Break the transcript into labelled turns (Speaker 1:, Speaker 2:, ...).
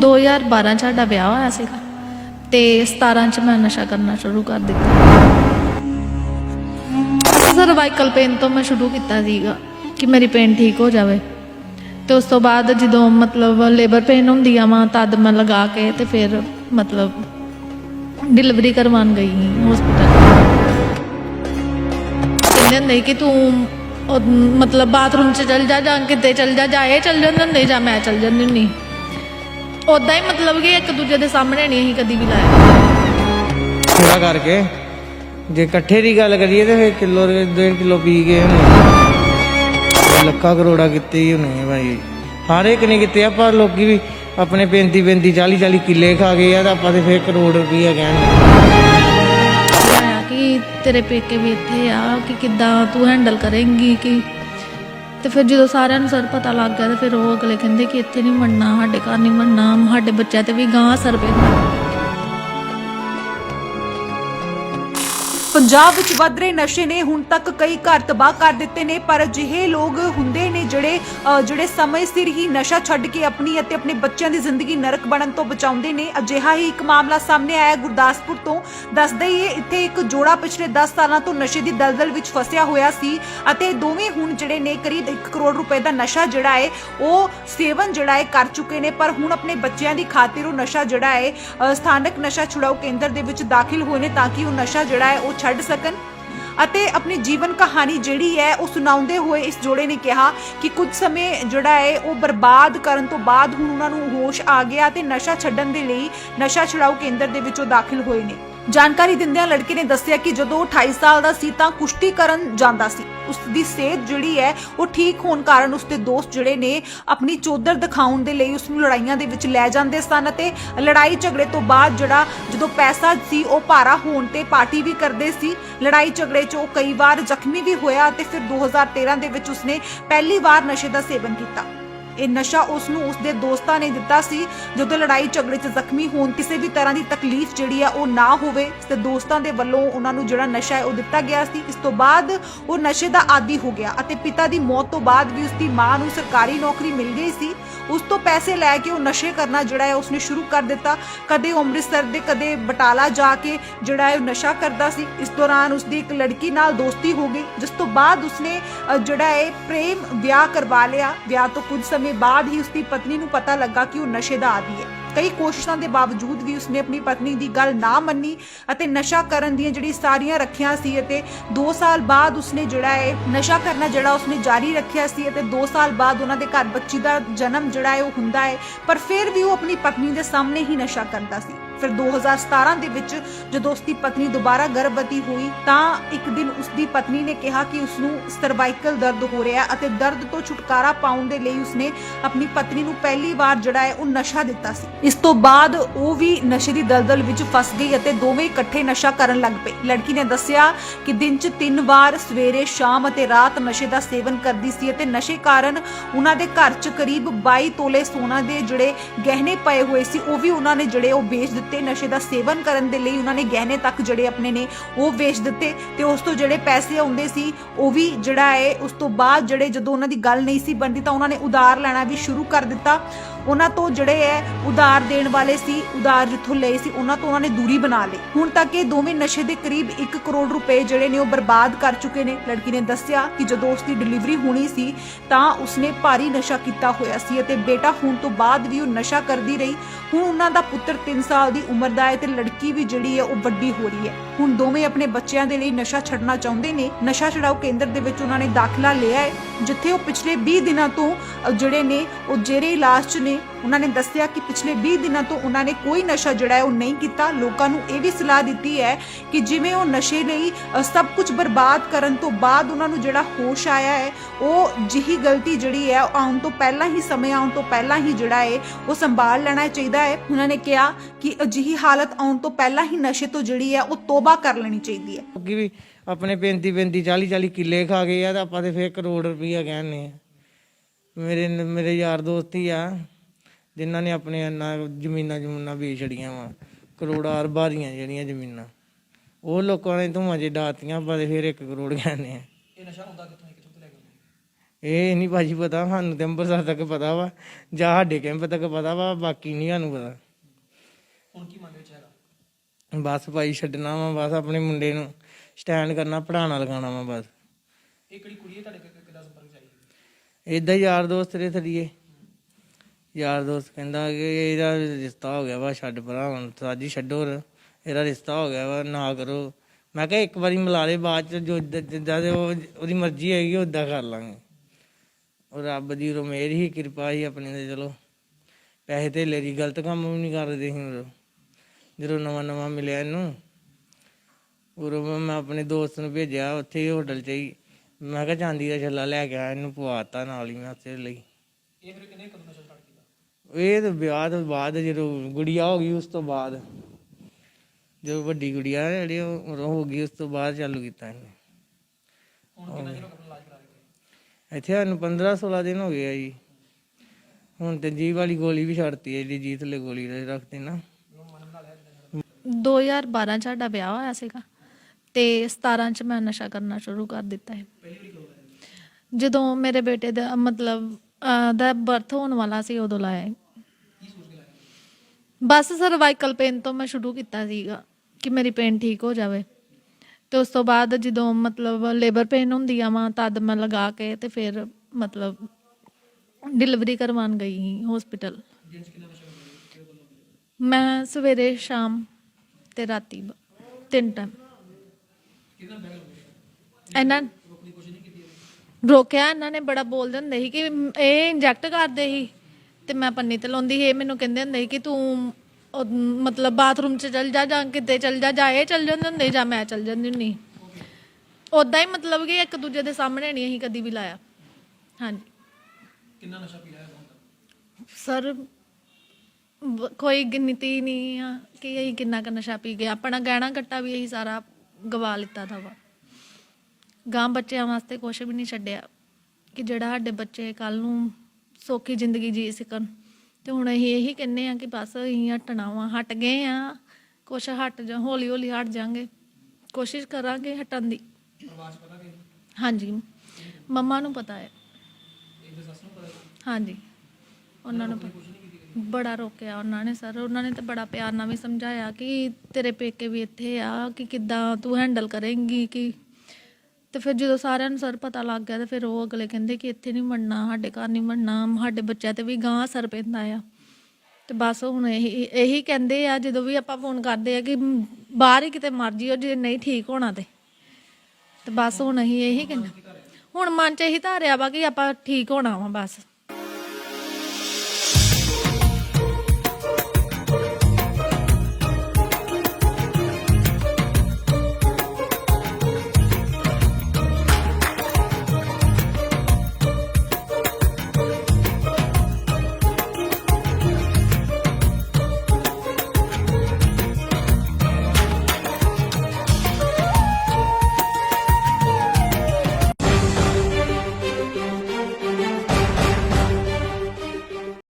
Speaker 1: 2012 ਚ ਸਾਡਾ ਵਿਆਹ ਹੋਇਆ ਸੀਗਾ ਤੇ 17 ਚ ਮੈਂ ਨਸ਼ਾ ਕਰਨਾ ਸ਼ੁਰੂ ਕਰ ਦਿੱਤਾ। ਸਰਵਾਈਕਲ ਪੇਨ ਤੋਂ ਮੈਂ ਸ਼ੁਰੂ ਕੀਤਾ ਸੀਗਾ ਕਿ ਮੇਰੀ ਪੇਨ ਠੀਕ ਹੋ ਜਾਵੇ। ਤੇ ਉਸ ਤੋਂ ਬਾਅਦ ਜਦੋਂ ਮਤਲਬ ਲੇਬਰ ਪੇਨ ਹੁੰਦੀ ਆ ਮਾਂ ਤਦ ਮੈਂ ਲਗਾ ਕੇ ਤੇ ਫਿਰ ਮਤਲਬ ਡਿਲੀਵਰੀ ਕਰਵਾਉਣ ਗਈ ਹਸਪੀਟਲ ਕਹਿੰਦੇ ਹੁੰਦੇ ਕਿ ਤੂੰ, ਉਹ ਮਤਲਬ ਬਾਥਰੂਮ 'ਚ ਚਲ ਜਾ ਜਾਂ ਕਿਤੇ ਚਲ ਜਾ, ਜਾਂ ਇਹ ਚਲ ਜਾਂਦੇ ਹੁੰਦੇ ਜਾਂ ਮੈਂ ਚਲ ਜਾਂਦੀ ਹੁੰਦੀ ਉਦਾਂ ਹੀ ਮਤਲਬ ਕਿ ਇੱਕ ਦੂਜੇ ਦੇ ਸਾਹਮਣੇ ਨਹੀਂ ਅਸੀਂ ਕਦੀ ਵੀ ਲਾਇਆ।
Speaker 2: ਥੋੜਾ ਕਰਕੇ, ਜੇ ਇਕੱਠੇ ਦੀ ਗੱਲ ਕਰੀਏ ਤੇ ਫਿਰ ਕਿਲੋ ਦੇ ਡੇਢ ਕਿਲੋ ਪੀ ਗਏ ਹੁਣ ਲੱਖਾਂ ਕਰੋੜਾ ਕੀਤੇ ਹੀ ਹੋਣੇ ਆ ਭਾਈ। ਹਰ ਇੱਕ ਨੇ ਕੀਤੇ ਆ, ਪਰ ਲੋਕੀ ਵੀ ਆਪਣੇ 35 35 40 40 ਕਿੱਲੇ ਖਾ ਗਏ ਆ ਤਾਂ ਆਪਾਂ ਤੇ ਫਿਰ ਕਰੋੜ ਰੁਪਈਆ
Speaker 1: ਕਹਿਣ ਕਿ ਤੇਰੇ ਪੇਕੇ ਵੀ ਇੱਥੇ ਆ, ਕਿ ਕਿੱਦਾਂ ਤੂੰ ਹੈਂਡਲ ਕਰੇਂਗੀ ਕਿ ਤੇ ਫਿਰ ਜਦੋਂ ਸਾਰਿਆਂ ਨੂੰ ਸਰ ਪਤਾ ਲੱਗ ਗਿਆ ਤੇ ਫਿਰ ਉਹ ਅਗਲੇ ਕਹਿੰਦੇ ਕਿ ਇੱਥੇ ਨਹੀਂ ਮੰਨਣਾ, ਸਾਡੇ ਘਰ ਨਹੀਂ ਮੰਨਣਾ, ਸਾਡੇ ਬੱਚਿਆਂ ਤੇ ਵੀ ਗਾਂ ਅਸਰ ਪੈਂਦਾ।
Speaker 3: ਪੰਜਾਬ ਵਿੱਚ ਵੱਧ ਰਹੇ ਨਸ਼ੇ ਨੇ ਹੁਣ ਤੱਕ ਕਈ ਘਰ ਤਬਾਹ ਕਰ ਦਿੱਤੇ ਨੇ, ਪਰ ਅਜਿਹੇ ਲੋਕ ਹੁੰਦੇ ਨੇ ਜਿਹੜੇ ਜਿਹੜੇ ਸਮੇਂ ਸਿਰ ਹੀ ਨਸ਼ਾ ਛੱਡ ਕੇ ਆਪਣੀ ਅਤੇ ਆਪਣੇ ਬੱਚਿਆਂ ਦੀ ਜ਼ਿੰਦਗੀ ਨਰਕ ਬਣਨ ਤੋਂ ਬਚਾਉਂਦੇ ਨੇ। ਅਜਿਹਾ ਹੀ ਇੱਕ ਮਾਮਲਾ ਸਾਹਮਣੇ ਆਇਆ ਗੁਰਦਾਸਪੁਰ ਤੋਂ। ਦੱਸਦੇ ਹੀ ਇੱਥੇ ਇੱਕ ਜੋੜਾ ਪਿਛਲੇ 10 ਸਾਲਾਂ ਤੋਂ ਨਸ਼ੇ ਦੀ ਦਲਦਲ ਵਿੱਚ ਫਸਿਆ ਹੋਇਆ ਸੀ ਅਤੇ ਦੋਵੇਂ ਹੁਣ ਜਿਹੜੇ ਨੇ ਕਰੀਬ 1 ਕਰੋੜ ਰੁਪਏ ਦਾ ਨਸ਼ਾ ਜਿਹੜਾ ਹੈ ਉਹ ਸੇਵਨ ਜਿਹੜਾ ਹੈ ਕਰ ਚੁੱਕੇ ਨੇ। ਪਰ ਹੁਣ ਆਪਣੇ ਬੱਚਿਆਂ ਦੀ ਖਾਤਰ ਉਹ ਨਸ਼ਾ ਜਿਹੜਾ ਹੈ ਸਥਾਨਕ ਨਸ਼ਾ ਛੁਡਾਊ ਕੇਂਦਰ ਦੇ ਵਿੱਚ ਦਾਖਲ ਹੋਏ ਨੇ ਤਾਂ ਕਿ ਉਹ ਨਸ਼ਾ ਜਿਹੜਾ ਹੈ ਉਹ ਛੱਡ ਸਕਣ ਅਤੇ ਆਪਣੀ ਜੀਵਨ ਕਹਾਣੀ ਜਿਹੜੀ ਹੈ ਉਹ ਸੁਣਾਉਂਦੇ ਹੋਏ ਇਸ ਜੋੜੇ ਨੇ ਕਿਹਾ ਕਿ ਕੁਝ ਸਮੇਂ ਜਿਹੜਾ ਹੈ ਉਹ ਬਰਬਾਦ ਕਰਨ ਤੋਂ ਬਾਅਦ ਹੁਣ ਉਹਨਾਂ ਨੂੰ ਹੋਸ਼ ਆ ਗਿਆ ਤੇ ਨਸ਼ਾ ਛੱਡਣ ਦੇ ਲਈ ਨਸ਼ਾ ਛੁਡਾਊ ਕੇਂਦਰ ਦੇ ਵਿੱਚ ਦਾਖਲ ਹੋਏ ਨੇ। ਜਾਣਕਾਰੀ ਦਿੰਦਿਆਂ ਲੜਕੇ ਨੇ ਦੱਸਿਆ ਕਿ ਜਦੋਂ 28 ਸਾਲ ਦਾ ਸੀ ਤਾਂ ਕੁਸ਼ਤੀ ਕਰਨ ਜਾਂਦਾ ਸੀ। ਉਸ ਦੀ ਸਿਹਤ ਜਿਹੜੀ ਹੈ ਉਹ ਠੀਕ ਹੋਣ ਕਾਰਨ ਉਸ ਦੇ ਦੋਸਤ ਜਿਹੜੇ ਨੇ ਆਪਣੀ ਚੋਦਰ ਦਿਖਾਉਣ ਦੇ ਲਈ ਉਸ ਨੂੰ ਲੜਾਈਆਂ ਦੇ ਵਿੱਚ ਲੈ ਜਾਂਦੇ ਸਨ ਅਤੇ ਲੜਾਈ ਝਗੜੇ ਤੋਂ ਬਾਅਦ ਜਿਹੜਾ ਜਦੋਂ ਪੈਸਾ ਸੀ ਉਹ ਭਾਰਾ ਹੋਣ ਤੇ ਪਾਰਟੀ ਵੀ ਕਰਦੇ ਸੀ। ਲੜਾਈ ਝਗੜੇ 'ਚ ਉਹ ਕਈ ਵਾਰ ਜ਼ਖਮੀ ਵੀ ਹੋਇਆ ਤੇ ਫਿਰ 2013 ਦੇ ਵਿੱਚ ਉਸਨੇ ਪਹਿਲੀ ਵਾਰ ਨਸ਼ੇ ਦਾ ਸੇਵਨ ਕੀਤਾ। ਇਹ ਨਸ਼ਾ ਉਸ ਨੂੰ ਉਸ ਦੇ ਦੋਸਤਾਂ ਨੇ ਦਿੱਤਾ ਸੀ। ਜਦੋਂ ਲੜਾਈ ਝਗੜੇ 'ਚ ਜ਼ਖਮੀ ਹੋਣ, ਕਿਸੇ ਵੀ ਤਰ੍ਹਾਂ ਦੀ ਤਕਲੀਫ ਜਿਹੜੀ ਆ ਉਹ ਨਾ ਹੋਵੇ, ਤੇ ਦੋਸਤਾਂ ਦੇ ਵੱਲੋਂ ਉਹਨਾਂ ਨੂੰ ਜਿਹੜਾ ਨਸ਼ਾ ਹੈ ਉਹ ਦਿੱਤਾ ਗਿਆ ਸੀ। ਇਸ ਤੋਂ ਬਾਅਦ ਉਹ ਨਸ਼ੇ ਦਾ ਆਦੀ ਹੋ ਗਿਆ ਅਤੇ ਪਿਤਾ ਦੀ ਮੌਤ ਤੋਂ ਬਾਅਦ ਵੀ ਉਸ ਦੀ ਮਾਂ ਨੂੰ ਸਰਕਾਰੀ ਨੌਕਰੀ ਮਿਲ ਗਈ ਸੀ। ਉਸ ਤੋਂ ਪੈਸੇ ਲੈ ਕੇ ਉਹ ਨਸ਼ੇ ਕਰਨਾ ਜਿਹੜਾ ਹੈ ਉਸਨੇ ਸ਼ੁਰੂ ਕਰ ਦਿੱਤਾ। ਕਦੇ ਉਹ ਅੰਮ੍ਰਿਤਸਰ ਦੇ, ਕਦੇ ਬਟਾਲਾ ਜਾ ਕੇ ਜਿਹੜਾ ਹੈ ਉਹ ਨਸ਼ਾ ਕਰਦਾ ਸੀ। ਇਸ ਦੌਰਾਨ ਉਸ ਦੀ ਇੱਕ ਲੜਕੀ ਨਾਲ ਦੋਸਤੀ ਹੋ ਗਈ, ਜਿਸ ਤੋਂ ਬਾਅਦ ਉਸਨੇ ਜਿਹੜਾ ਹੈ ਪ੍ਰੇਮ ਵਿਆਹ ਕਰਵਾ ਲਿਆ। ਵਿਆਹ ਤੋਂ ਕੁਝ ਸਮੇਂ ਬਾਅਦ ਹੀ ਉਸ ਪਤਨੀ ਨੂੰ ਪਤਾ ਲੱਗਾ ਕਿ ਉਹ ਨਸ਼ੇ ਦਾ ਆਦੀ ਹੈ। ਕਈ ਕੋਸ਼ਿਸ਼ਾਂ ਦੇ ਬਾਵਜੂਦ ਵੀ ਉਸਨੇ ਆਪਣੀ ਪਤਨੀ ਦੀ ਗੱਲ ਨਾ ਮੰਨੀ ਅਤੇ ਨਸ਼ਾ ਕਰਨ ਦੀਆਂ ਜਿਹੜੀ ਸਾਰੀਆਂ ਰੱਖੀਆਂ ਸੀ ਅਤੇ 2 ਸਾਲ ਬਾਅਦ ਉਸਨੇ ਜਿਹੜਾ ਹੈ, ਨਸ਼ਾ ਕਰਨਾ ਜਿਹੜਾ ਉਸਨੇ ਜਾਰੀ ਰੱਖਿਆ ਸੀ ਅਤੇ 2 ਸਾਲ ਬਾਅਦ ਉਹਨਾਂ ਦੇ ਘਰ ਬੱਚੀ ਦਾ ਜਨਮ ਜਿਹੜਾ ਹੈ ਉਹ ਹੁੰਦਾ ਹੈ। ਪਰ ਫਿਰ ਵੀ ਉਹ ਆਪਣੀ ਪਤਨੀ ਦੇ ਸਾਹਮਣੇ ਹੀ ਨਸ਼ਾ ਕਰਦਾ ਸੀ। ਫਿਰ 2017 ਦੇ ਵਿੱਚ ਜਦੋਂ ਉਸਦੀ ਪਤਨੀ ਦੁਬਾਰਾ ਗਰਭਵਤੀ ਹੋਈ ਤਾਂ ਇੱਕ ਦਿਨ ਉਸਦੀ ਪਤਨੀ ਨੇ ਕਿਹਾ ਕਿ ਉਸ ਨੂੰ ਸਰਵਾਈਕਲ ਦਰਦ ਹੋ ਰਿਹਾ ਅਤੇ ਦਰਦ ਤੋਂ ਛੁਟਕਾਰਾ ਪਾਉਣ ਦੇ ਲਈ ਉਸਨੇ ਆਪਣੀ ਪਤਨੀ ਨੂੰ ਪਹਿਲੀ ਵਾਰ ਜਿਹੜਾ ਹੈ ਉਹ ਨਸ਼ਾ ਦਿੱਤਾ ਸੀ। ਇਸ ਤੋਂ ਬਾਅਦ ਉਹ ਵੀ ਨਸ਼ੇ ਦੀ ਦਲਦਲ ਵਿੱਚ ਫਸ ਗਈ ਅਤੇ ਦੋਵੇਂ ਇਕੱਠੇ ਨਸ਼ਾ ਕਰਨ ਲੱਗ ਪਏ। ਲੜਕੀ ਨੇ ਦੱਸਿਆ ਕਿ ਦਿਨ 'ਚ ਤਿੰਨ ਵਾਰ ਸਵੇਰੇ, ਸ਼ਾਮ ਅਤੇ ਰਾਤ ਨਸ਼ੇ ਦਾ ਸੇਵਨ ਕਰਦੀ ਸੀ ਅਤੇ ਨਸ਼ੇ ਕਾਰਨ ਉਹਨਾਂ ਦੇ ਘਰ 'ਚ ਕਰੀਬ 22 ਤੋਲੇ ਸੋਨਾ ਦੇ ਜਿਹੜੇ ਗਹਿਣੇ ਪਏ ਹੋਏ ਸੀ, ਉਹ ਵੀ ਉਹਨਾਂ ਨੇ ਜਿਹੜੇ ਉਹ ਵੇਚ ਦਿੱਤੇ ਨਸ਼ੇ ਦਾ ਸੇਵਨ ਕਰਨ ਦੇ ਲਈ ਉਹਨਾਂ ਨੇ ਗਹਿਣੇ ਤੱਕ ਜਿਹੜੇ ਆਪਣੇ ਨੇ ਉਹ ਵੇਚ ਦਿੱਤੇ ਤੇ ਉਸ ਤੋਂ ਜਿਹੜੇ ਪੈਸੇ ਆਉਂਦੇ ਸੀ, ਉਹ ਵੀ ਜਿਹੜਾ ਹੈ, ਉਸ ਤੋਂ ਬਾਅਦ ਜਿਹੜੇ ਜਦੋਂ ਉਹਨਾਂ ਦੀ ਗੱਲ ਨਹੀਂ ਸੀ ਬਣਦੀ ਤਾਂ ਉਹਨਾਂ ਨੇ ਉਧਾਰ ਲੈਣਾ ਵੀ ਸ਼ੁਰੂ ਕਰ ਦਿੱਤਾ। ਉਹਨਾਂ ਤੋਂ ਜਿਹੜੇ ਹੈ ਉਧਾਰ ਦੇਣ ਵਾਲੇ ਸੀ, ਉਧਾਰ ਜਿੱਥੋਂ ਲਏ ਸੀ, ਉਹਨਾਂ ਤੋਂ ਉਹਨਾਂ ਨੇ ਦੂਰੀ ਬਣਾ ਲਈ। ਹੁਣ ਤੱਕ ਇਹ ਦੋਵੇਂ ਨਸ਼ੇ ਦੇ ਕਰੀਬ 1 ਕਰੋੜ ਰੁਪਏ ਜਿਹੜੇ ਨੇ ਉਹ ਬਰਬਾਦ ਕਰ ਚੁੱਕੇ ਨੇ। ਲੜਕੀ ਨੇ ਦੱਸਿਆ ਕਿ ਜਦੋਂ ਉਸ ਦੀ ਡਿਲੀਵਰੀ ਹੋਣੀ ਸੀ, ਤਾਂ ਉਸਨੇ ਭਾਰੀ ਨਸ਼ਾ ਕੀਤਾ ਹੋਇਆ ਸੀ ਅਤੇ ਬੇਟਾ ਹੋਣ ਤੋਂ ਬਾਅਦ ਵੀ ਉਹ ਨਸ਼ਾ ਕਰਦੀ ਰਹੀ। ਹੁਣ ਉਹਨਾਂ ਦਾ ਪੁੱਤਰ 3 ਸਾਲ ਦੀ ਉਮਰ ਦਾ ਹੈ ਤੇ ਲੜਕੀ ਵੀ ਜਿਹੜੀ ਹੈ ਉਹ ਵੱਡੀ ਹੋ ਰਹੀ ਹੈ। ਹੁਣ ਦੋਵੇਂ ਆਪਣੇ ਬੱਚਿਆਂ ਦੇ ਲਈ ਨਸ਼ਾ ਛੱਡਣਾ ਚਾਹੁੰਦੇ ਨੇ। ਨਸ਼ਾ ਛਡਾਊ ਕੇਂਦਰ ਦੇ ਵਿੱਚ ਉਹਨਾਂ ਨੇ ਦਾਖਲਾ ਲਿਆ ਹੈ, ਜਿੱਥੇ ਉਹ ਪਿਛਲੇ 20 ਦਿਨਾਂ ਤੋਂ ਜਿਹੜੇ ਨੇ ਉਹ ਜੇਰੇ ਇਲਾਜ 'ਚ ਨੇ ਉਹਨਾਂ ਨੇ ਦੱਸਿਆ ਕਿ ਪਿਛਲੇ 20 ਦਿਨਾਂ ਤੋਂ ਉਹਨਾਂ ਨੇ ਕੋਈ ਨਸ਼ਾ ਜਿਹੜਾ ਹੈ ਉਹ ਨਹੀਂ ਕੀਤਾ। ਲੋਕਾਂ ਨੂੰ ਇਹ ਵੀ ਸਲਾਹ ਦਿੱਤੀ ਹੈ ਕਿ ਜਿਵੇਂ ਉਹ ਨਸ਼ੇ ਲਈ ਸਭ ਕੁਝ ਬਰਬਾਦ ਕਰਨ ਤੋਂ ਬਾਅਦ ਉਹਨਾਂ ਨੂੰ ਜਿਹੜਾ ਹੋਸ਼ ਆਇਆ ਹੈ, ਉਹ ਜਿਹੀ ਗਲਤੀ ਜਿਹੜੀ ਹੈ ਆਉਣ ਤੋਂ ਪਹਿਲਾਂ ਹੀ, ਸਮੇਂ ਆਉਣ ਤੋਂ ਪਹਿਲਾਂ ਹੀ ਜਿਹੜਾ ਹੈ, ਉਹ ਸੰਭਾਲ ਲੈਣਾ ਚਾਹੀਦਾ ਹੈ। ਉਹਨਾਂ ਨੇ ਕਿਹਾ ਕਿ ਅਜਿਹੀ ਹਾਲਤ ਆਉਣ ਤੋਂ ਪਹਿਲਾਂ ਹੀ ਨਸ਼ੇ ਤੋਂ ਜਿਹੜੀ ਹੈ, ਉਹ ਤੋਬਾ ਕਰ ਲੈਣੀ ਚਾਹੀਦੀ ਹੈ।
Speaker 2: ਲੋਕੀ ਵੀ ਆਪਣੇ 35 35 40 40 ਕਿੱਲੇ ਖਾ ਗਏ ਆ, ਤਾਂ ਆਪਾਂ ਤੇ ਫਿਰ ਕਰੋੜ ਰੁਪਈਆ ਕਹਿੰਨੇ ਆ। ਮੇਰੇ ਮੇਰੇ ਯਾਰ ਦੋਸਤ ਹੀ ਆ। ਜਿਨ੍ਹਾਂ ਨੇ ਆਪਣੇ ਇੰਨਾ ਜ਼ਮੀਨਾਂ ਜਮੂਨਾਂ ਵੇਚ ਛੜੀਆਂ ਵਾ ਕਰੋੜਾਂ ਅਰਬਾਂ ਦੀਆਂ ਜਿਹੜੀਆਂ ਜ਼ਮੀਨਾਂ। ਉਹ ਲੋਕਾਂ ਨੇ ਧੂਆਂ ਜੇ ਡਾਤੀਆਂ ਤੇ ਫਿਰ 1 ਕਰੋੜ ਕਹਿੰਨੇ ਆ। ਇਹ ਨਹੀਂ ਭਾਜੀ ਪਤਾ ਸਾਨੂੰ ਤੇ ਅੰਮ੍ਰਿਤਸਰ ਤੱਕ ਪਤਾ ਵਾ ਜਾਂ ਸਾਡੇ ਕੈਂਪ ਤੱਕ ਪਤਾ ਵਾ ਬਾਕੀ ਨਹੀਂ ਸਾਨੂੰ ਪਤਾ।
Speaker 4: ਹੁਣ ਕੀ ਮੰਗ ਵਿੱਚ ਹੈਗਾ
Speaker 2: ਬਸ ਭਾਈ ਛੱਡਣਾ ਵਾ ਬਸ ਆਪਣੇ ਮੁੰਡੇ ਨੂੰ ਸਟੈਂਡ ਕਰਨਾ ਪੜਾਉਣਾ ਲਗਾਉਣਾ ਵਾ ਬਸ।
Speaker 4: ਇਹ ਕਿਹੜੀ ਕੁੜੀ ਹੈ ਤੁਹਾਡੇ ਕੋਲ ਕਿੱਦਾਂ ਸੰਪਰਕ ਚ ਆਈ?
Speaker 2: ਇਦਾਂ ਯਾਰ ਦੋਸਤ ਦੇ ਥਰੀਏ ਯਾਰ ਦੋਸਤ ਕਹਿੰਦਾ ਕਿ ਇਹਦਾ ਰਿਸ਼ਤਾ ਹੋ ਗਿਆ ਵਾ, ਛੱਡ ਭਰਾ ਹੁਣ ਸਾਜੀ ਛੱਡੋ ਰ- ਇਹਦਾ ਰਿਸ਼ਤਾ ਹੋ ਗਿਆ ਵਾ, ਨਾ ਕਰੋ। ਮੈਂ ਕਿਹਾ ਇੱਕ ਵਾਰੀ ਮਿਲਾ ਲੈ, ਬਾਅਦ ਚ ਜੋ ਜਿੱਦਾਂ- ਜਿੱਦਾਂ ਦੇ ਉਹ, ਉਹਦੀ ਮਰਜ਼ੀ ਹੈਗੀ ਉਦਾਂ ਕਰ ਲਾਂਗੇ। ਉਹ ਰੱਬ ਦੀ ਉਰੋਂ ਮੇਰ ਹੀ, ਕਿਰਪਾ ਹੀ ਆਪਣੀ ਤੇ ਚਲੋ। ਪੈਸੇ ਧੇਲੇ ਦੀ ਗਲਤ ਕੰਮ ਵੀ ਨਹੀਂ ਕਰਦੇ ਸੀ ਉਰੋਂ ਜਦੋਂ ਨਵਾਂ ਨਵਾਂ ਮਿਲਿਆ ਇਹਨੂੰ ਉਰੋਂ ਮੈਂ ਆਪਣੇ ਦੋਸਤ ਨੂੰ ਭੇਜਿਆ ਉੱਥੇ ਹੋਟਲ 'ਚ ਹੀ। ਮੈਂ ਕਿਹਾ ਚਾਂਦੀ ਦਾ ਛੱਲਾ ਲੈ ਕੇ ਆ, ਇਹਨੂੰ ਪਵਾਤਾ ਨਾਲ ਹੀ ਮੈਂ ਉੱਥੇ ਲਈ
Speaker 4: ਇਹ ਫਿਰ ਕਿੰਨੇ ਕਦੋਂ ਨਸ਼ਾ
Speaker 2: ਇਹ ਤਾਂ ਵਿਆਹ ਤੋਂ ਬਾਅਦ ਜਦੋਂ ਗੁੜੀਆ ਹੋ ਗਈ ਉਸ ਤੋਂ ਬਾਅਦ ਜਦੋਂ ਵੱਡੀ ਗੁੜੀਆ ਜਿਹੜੀ ਉਹ ਹੋ ਗਈ ਉਸ ਤੋਂ ਬਾਅਦ ਚਾਲੂ ਕੀਤਾ ਇਹਨੇ।
Speaker 4: ਹੁਣ ਕਿੰਨਾ ਚਿਰ ਹੋ ਗਿਆ ਆਪਣਾ ਇਲਾਜ ਕਰਾ ਕੇ?
Speaker 2: ਇੱਥੇ ਸਾਨੂੰ 15 16 ਦਿਨ ਹੋ ਗਏ ਆ ਜੀ। ਹੁਣ ਤੇ ਜੀਵ ਵਾਲੀ ਗੋਲੀ ਵੀ ਛੱਡਤੀ ਹੈ ਜੀ ਜੀਤ ਲੈ ਗੋਲੀ ਰੱਖਦੇ ਨਾ।
Speaker 1: 2012 ਚ ਸਾਡਾ ਵਿਆਹ ਹੋਇਆ ਸੀਗਾ ਤੇ 17 ਚ ਮੈਂ ਨਸ਼ਾ ਕਰਨਾ ਸ਼ੁਰੂ ਕਰ ਦਿੱਤਾ ਹੈ ਜਦੋਂ ਮੇਰੇ ਬੇਟੇ ਦਾ ਮਤਲਬ ਦਾ ਬਰਥ ਹੋਣ ਵਾਲਾ ਸੀ ਉਦੋਂ ਲਾਇਆ। ਬਸ ਸਰਵਾਈਕਲ ਪੇਨ ਤੋਂ ਮੈਂ ਸ਼ੁਰੂ ਕੀਤਾ ਸੀਗਾ ਕਿ ਮੇਰੀ ਪੇਨ ਠੀਕ ਹੋ ਜਾਵੇ। ਤੇ ਉਸ ਤੋਂ ਬਾਅਦ ਜਦੋਂ ਮਤਲਬ ਲੇਬਰ ਪੇਨ ਹੁੰਦੀ ਆ ਵਾ ਤਦ ਮੈਂ ਲਗਾ ਕੇ ਤੇ ਫਿਰ ਮਤਲਬ ਡਿਲੀਵਰੀ ਕਰਵਾਉਣ ਗਈ ਹਸਪੀਟਲ ਮੈਂ ਸਵੇਰੇ ਸ਼ਾਮ ਤੇ ਰਾਤੀ ਬ- ਤਿੰਨ ਟਾਈਮ ਇਹਨਾਂ ਰੋਕਿਆ ਇਹਨਾਂ ਨੇ, ਬੜਾ ਬੋਲਦੇ ਹੁੰਦੇ ਸੀ ਕਿ ਇਹ ਇੰਜੈਕਟ ਕਰਦੇ ਸੀ। ਤੇ ਮੈਂ ਪੰਨੀ ਤੇ ਲਾਉਂਦੀ ਸੀ। ਇਹ ਮੈਨੂੰ ਕਹਿੰਦੇ ਹੁੰਦੇ ਸੀ ਕਿ ਤੂੰ ਉਹ ਮਤਲਬ ਬਾਥਰੂਮ 'ਚ ਚੱਲ ਜਾ ਜਾਂ ਕਿਤੇ ਚੱਲ ਜਾ ਜਾਂ ਇਹ ਚੱਲ ਜਾਂਦੇ ਹੁੰਦੇ ਜਾਂ ਮੈਂ ਚੱਲ ਜਾਂਦੀ ਹੁੰਦੀ ਉਦਾਂ ਹੀ ਮਤਲਬ ਕਿ ਇੱਕ ਦੂਜੇ ਦੇ ਸਾਹਮਣੇ ਨਹੀਂ ਅਸੀਂ ਕਦੀ ਵੀ ਲਾਇਆ। ਹਾਂਜੀ।
Speaker 4: ਕਿੰਨਾ ਨਸ਼ਾ ਪੀ ਲਿਆ
Speaker 1: ਸਰ ਬ- ਕੋਈ ਗਿਣਤੀ ਨਹੀਂ ਆ ਕਿ ਅਸੀਂ ਕਿੰਨਾ ਕੁ ਨਸ਼ਾ ਪੀ ਗਏ। ਆਪਣਾ ਗਹਿਣਾ ਗੱਟਾ ਵੀ ਅਸੀਂ ਸਾਰਾ ਗਵਾ ਲਿੱਤਾ ਦਾ ਵਾ। ਗਾਂ ਬੱਚਿਆਂ ਵਾਸਤੇ ਕੁਝ ਵੀ ਨਹੀਂ ਛੱਡਿਆ ਕਿ ਜਿਹੜਾ ਸਾਡੇ ਬੱਚੇ ਕੱਲ ਨੂੰ ਸੌਖੀ ਜ਼ਿੰਦਗੀ ਜੀ ਸਕਣ। ਤੇ ਹੁਣ ਅਸੀਂ ਇਹੀ ਕਹਿੰਨੇ ਆ ਕਿ ਬਸ ਅਸੀਂ ਹਟਣਾ ਵਾ ਹਟ ਗਏ ਆ ਕੁਛ ਹਟ ਜਾ ਹੌਲੀ ਹੌਲੀ ਹਟ ਜਾਾਂਗੇ। ਕੋਸ਼ਿਸ਼ ਕਰਾਂਗੇ ਹਟਣ ਦੀ। ਹਾਂਜੀ। ਮੰਮਾ ਨੂੰ ਪਤਾ ਹੈ। ਹਾਂਜੀ। ਉਹਨਾਂ ਨੂੰ ਬੜਾ ਰੋਕਿਆ ਉਹਨਾਂ ਨੇ ਸਰ। ਉਹਨਾਂ ਨੇ ਤਾਂ ਬੜਾ ਪਿਆਰ ਨਾਲ ਵੀ ਸਮਝਾਇਆ ਕਿ ਤੇਰੇ ਪੇਕੇ ਵੀ ਇੱਥੇ ਆ ਕਿ ਕਿੱਦਾਂ ਤੂੰ ਹੈਂਡਲ ਕਰੇਂਗੀ ਕਿ ਤੇ ਫਿਰ ਜਦੋਂ ਸਾਰਿਆਂ ਨੂੰ ਸਰ ਪਤਾ ਲੱਗ ਗਿਆ ਤੇ ਫਿਰ ਉਹ ਅਗਲੇ ਕਹਿੰਦੇ ਕਿ ਇੱਥੇ ਨਹੀਂ ਮੰਨਣਾ ਸਾਡੇ ਘਰ ਨਹੀਂ ਮੰਨਣਾ ਸਾਡੇ ਬੱਚਿਆਂ ਤੇ ਵੀ ਗਾਂ ਅਸਰ ਪੈਂਦਾ ਆ। ਤੇ ਬਸ ਹੁਣ ਇਹੀ ਇਹੀ ਕਹਿੰਦੇ ਆ, ਜਦੋਂ ਵੀ ਆਪਾਂ ਫੋਨ ਕਰਦੇ ਆ ਕਿ ਬਾਹਰ ਹੀ ਕਿਤੇ ਮਰਜ਼ੀ ਜਿਓ, ਜੇ ਨਹੀਂ ਠੀਕ ਹੋਣਾ ਤੇ। ਤੇ ਬਸ ਹੁਣ ਅਸੀਂ ਇਹੀ ਕਹਿੰਦੇ ਹੁਣ ਮਨ ਚ ਇਹੀ ਧਾਰਿਆ ਵਾ ਕਿ ਆਪਾਂ ਠੀਕ ਹੋਣਾ ਵਾ ਬਸ।